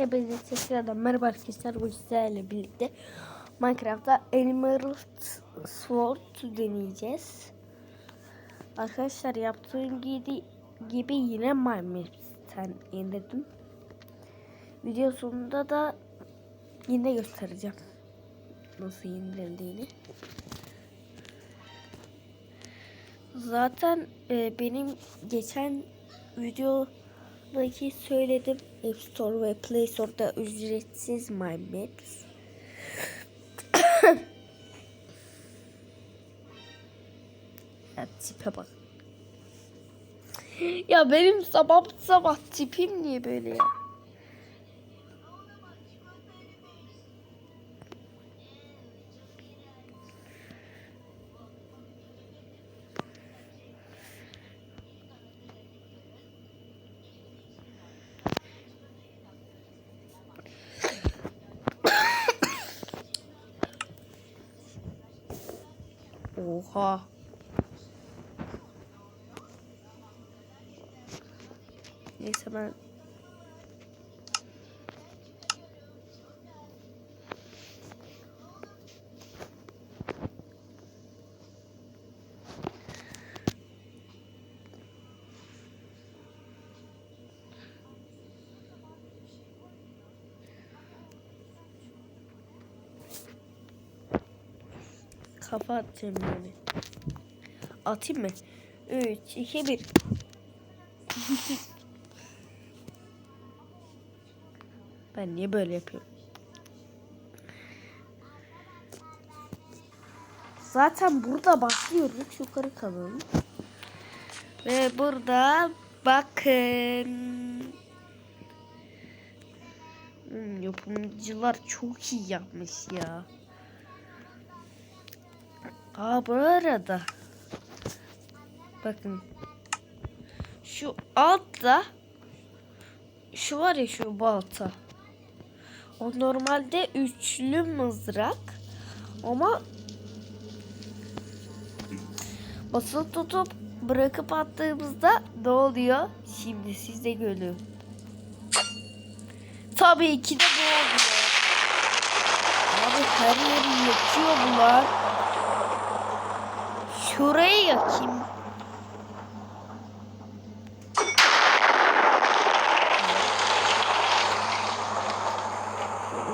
Hepinize tekrardan merhaba arkadaşlar. Bu sizlerle birlikte Minecraft'ta Emerald Sword deneyeceğiz. Arkadaşlar yaptığım gibi, gibi yine Minecraft'ten indirdim. Video sonunda da yine göstereceğim. Nasıl indirildiğini. Zaten e, benim geçen videodaki söyledim. App Store ve Play Store'da ücretsiz My Maps. ya tipe bak. Ya benim sabah sabah tipim niye böyle ya? Oha. Neyse ben kafa atacağım yani. Atayım mı? 3, 2, 1. ben niye böyle yapıyorum? Zaten burada başlıyoruz. Yukarı kalalım. Ve burada bakın. Hmm, yapımcılar çok iyi yapmış ya. Aa bu arada. Bakın. Şu altta şu var ya şu balta. O normalde üçlü mızrak ama basılı tutup bırakıp attığımızda ne oluyor? Şimdi siz de görün. Tabii ki de bu oluyor. Abi her yeri yakıyor bunlar. Şurayı yakayım.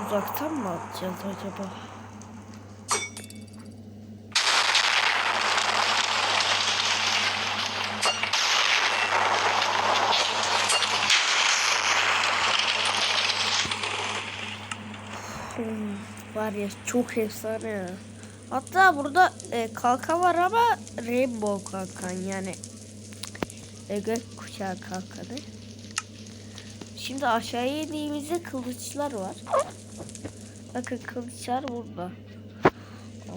Uzaktan mı atacağız acaba? Hmm, var ya çok efsane ya. Hatta burada e, kalkan var ama rainbow kalkan yani e, gök kuşağı kalkanı. Şimdi aşağıya indiğimizde kılıçlar var. Bakın kılıçlar burada.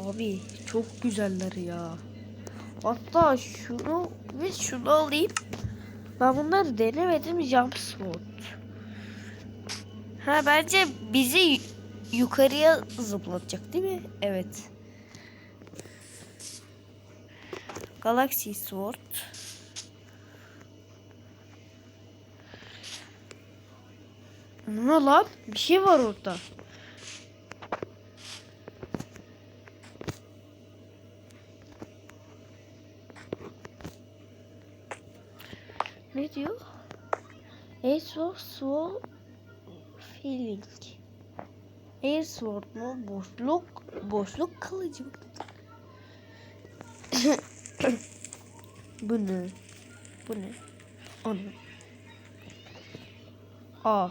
Abi çok güzeller ya. Hatta şunu ve şunu alayım. Ben bunları denemedim jump sword. Ha bence bizi yukarıya zıplatacak değil mi? Evet. Galaxy Sword. Ne lan? Bir şey var orada. Ne diyor? Of Soul Feeling. Air Sword mu? Boşluk, boşluk kılıcı? Bu ne? Bu ne? Onu. Aa.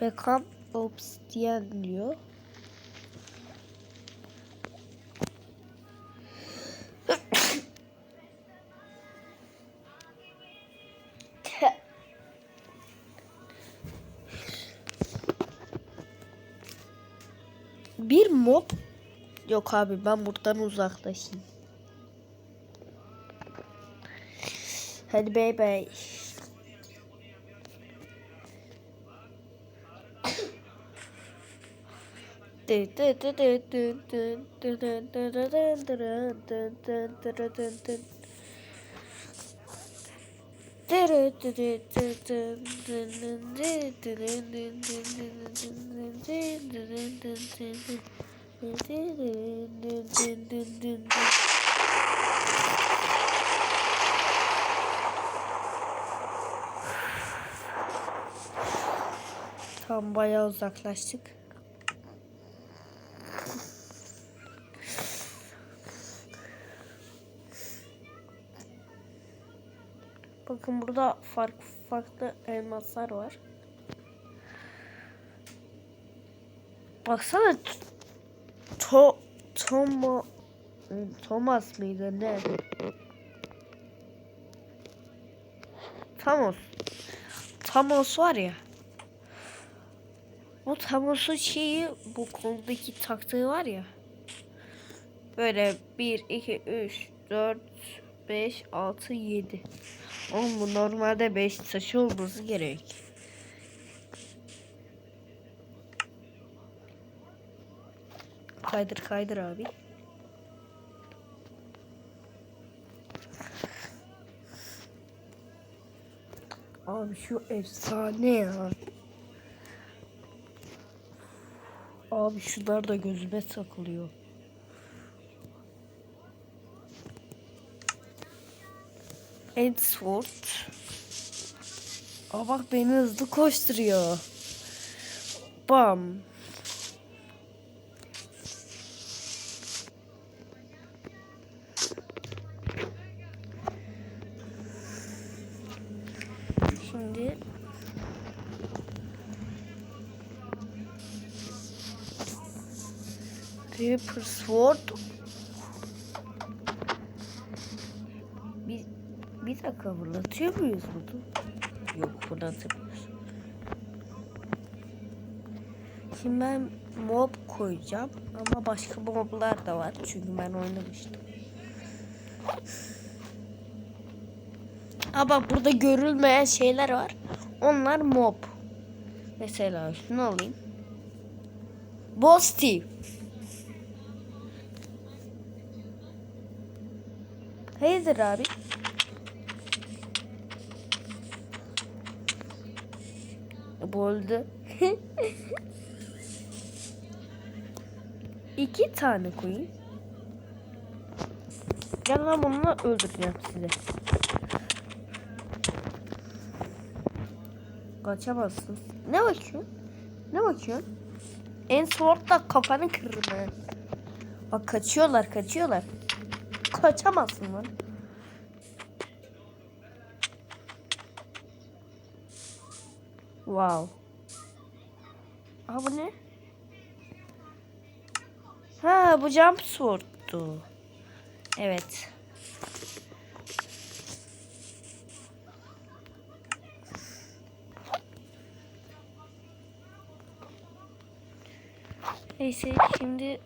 Become Obsidian diyor. Mob Yok abi ben buradan uzaklaşayım. Hadi bay bay. Tam bayağı uzaklaştık. Bakın burada farklı farklı elmaslar var. Baksana to Tomo Thomas mıydı ne? Thanos. Thanos var ya. O Thamos'un şeyi bu kolundaki taktığı var ya. Böyle 1, 2, 3, 4, 5, 6, 7. Oğlum bu normalde 5 taşı olması gerek. Kaydır kaydır abi. Abi şu efsane ya. Abi şunlar da gözüme takılıyor. Edward. Aa bak beni hızlı koşturuyor. Bam. Paper Sword Bir, bir dakika fırlatıyor muyuz bunu? Yok fırlatamıyoruz. Şimdi ben mob koyacağım ama başka moblar da var çünkü ben oynamıştım. Ama burada görülmeyen şeyler var. Onlar mob. Mesela şunu alayım. Boss Steve. Hayırdır abi? Bu öldü. İki tane koyayım. Gel lan bununla öldüreceğim sizi. Kaçamazsın. Ne bakıyorsun? Ne bakıyorsun? En swordla kafanı kırırım. Bak kaçıyorlar kaçıyorlar. Kaçamazsın lan. Wow. Aa bu ne? Ha bu jump sword'tu. Evet. Neyse şimdi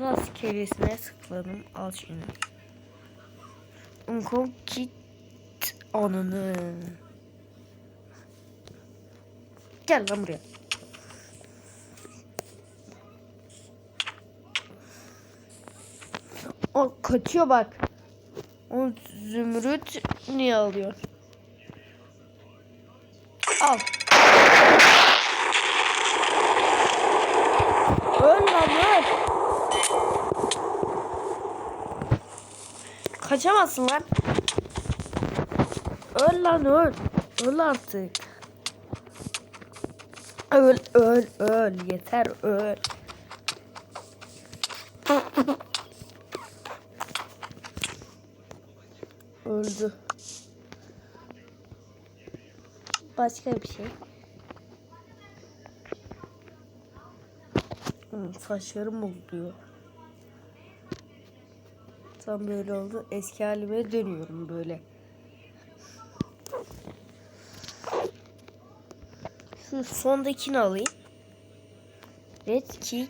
rastgelesine tıkladım. Al şunu. Uncle Kit anını. Gel lan buraya. O kaçıyor bak. O zümrüt niye alıyor? Al. Öl lan öl. Kaçamazsın lan. Öl lan öl. Öl artık. Öl öl öl. Yeter öl. Öldü. Başka bir şey. Saçlarım bozuluyor. Tam böyle oldu. Eski halime dönüyorum böyle. Şu sondakini alayım. Red Key.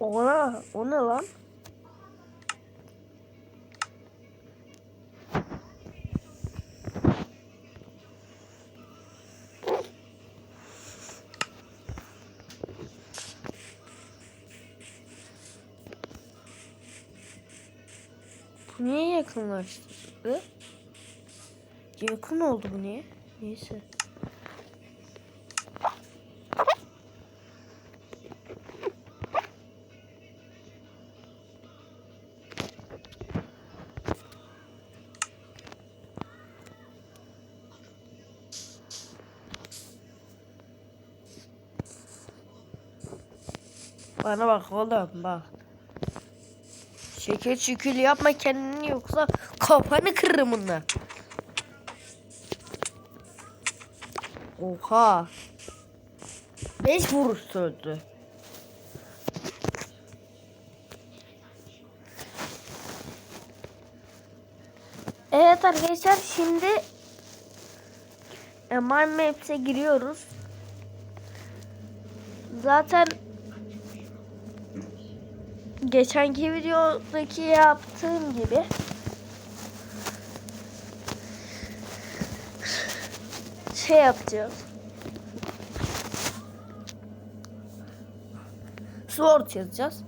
Ona, o ne lan? Niye yakınlaştı? Yakın oldu bu niye? Neyse. Bana bak oğlum bak. Şeker şükür yapma kendini yoksa kafanı kırırım bununla. Oha. Beş vuruş sürdü. Evet arkadaşlar şimdi MR Maps'e giriyoruz. Zaten geçenki videodaki yaptığım gibi şey yapacağız. Sword yazacağız.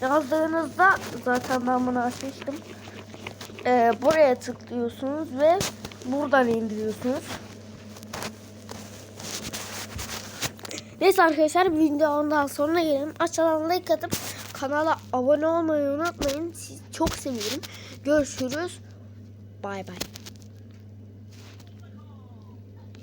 Yazdığınızda zaten ben bunu açmıştım. Ee, buraya tıklıyorsunuz ve buradan indiriyorsunuz. Neyse arkadaşlar video ondan sonra gelelim. Aşağıdan like atıp kanala abone olmayı unutmayın. Sizi çok seviyorum. Görüşürüz. Bay bay.